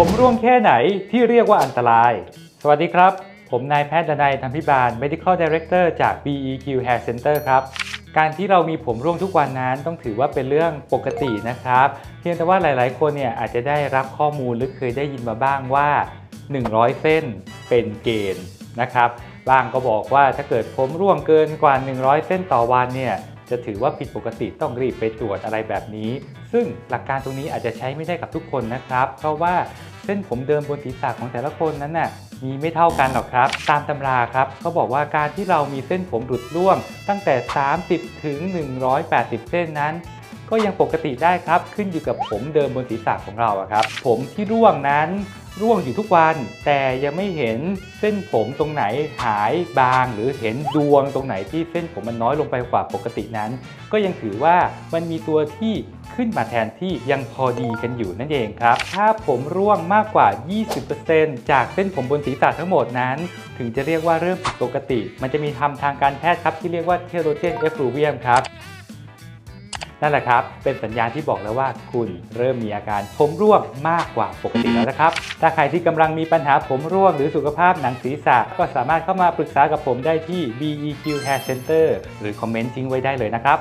ผมร่วงแค่ไหนที่เรียกว่าอันตราย สวัสดีครับ ผมนายแพทย์ดนัยธรรมพิบาล Medical Director จาก BEQ Hair Center ครับ การที่เรามีผมร่วงทุกวันนั้นต้องถือว่าเป็นเรื่องปกตินะครับ เพียงแต่ว่าหลาย ๆ คนเนี่ยอาจจะได้รับข้อมูลหรือเคยได้ยินมาบ้างว่า 100 เส้นเป็นเกณฑ์นะครับบางก็บอกว่าถ้าเกิดผมร่วงเกินกว่า 100 เส้นต่อวันเนี่ย จะถือว่าผิดปกติต้องรีบไปตรวจอะไรแบบนี้ ซึ่งหลักการตรงนี้อาจจะใช้ไม่ได้กับทุกคนนะครับ เพราะว่าเส้นผมเดิมบนศีรษะของแต่ละคนนั้นน่ะมีไม่เท่ากันหรอกครับ ตามตำราครับเขาบอกว่าการที่เรามีเส้นผมหลุดร่วง ตั้งแต่ 30 ถึง 180 เส้นนั้น ก็ยังปกติได้ครับขึ้นอยู่กับผมเดิมบนศีรษะของเราครับ ผมที่ร่วงนั้น ร่วงอยู่ทุกวัน แต่ยังไม่เห็นเส้นผมตรงไหนหายบาง หรือเห็นดวงตรงไหนที่เส้นผมมันน้อยลงไปกว่าปกตินั้น ก็ยังถือว่ามันมีตัวที่ขึ้นมาแทนที่ยังพอดีกันอยู่นั่นเองครับ ถ้าผมร่วงมากกว่า 20%จากเส้นผมบนศีรษะทั้งหมดนั้น ถึงจะเรียกว่าเริ่มผิดปกติ มันจะมีทำทางการแพทย์ครับที่เรียกว่าเทโรเจนเอฟลูเวียมครับ นั่นแหละครับ เป็นสัญญาณที่บอกแล้วว่าคุณเริ่มมีอาการผมร่วงมากกว่าปกติแล้วนะครับ ถ้าใครที่กำลังมีปัญหาผมร่วงหรือสุขภาพหนังศีรษะ ก็สามารถเข้ามาปรึกษากับผมได้ที่ BEQ Hair Center หรือคอมเมนต์ทิ้งไว้ได้เลยนะครับ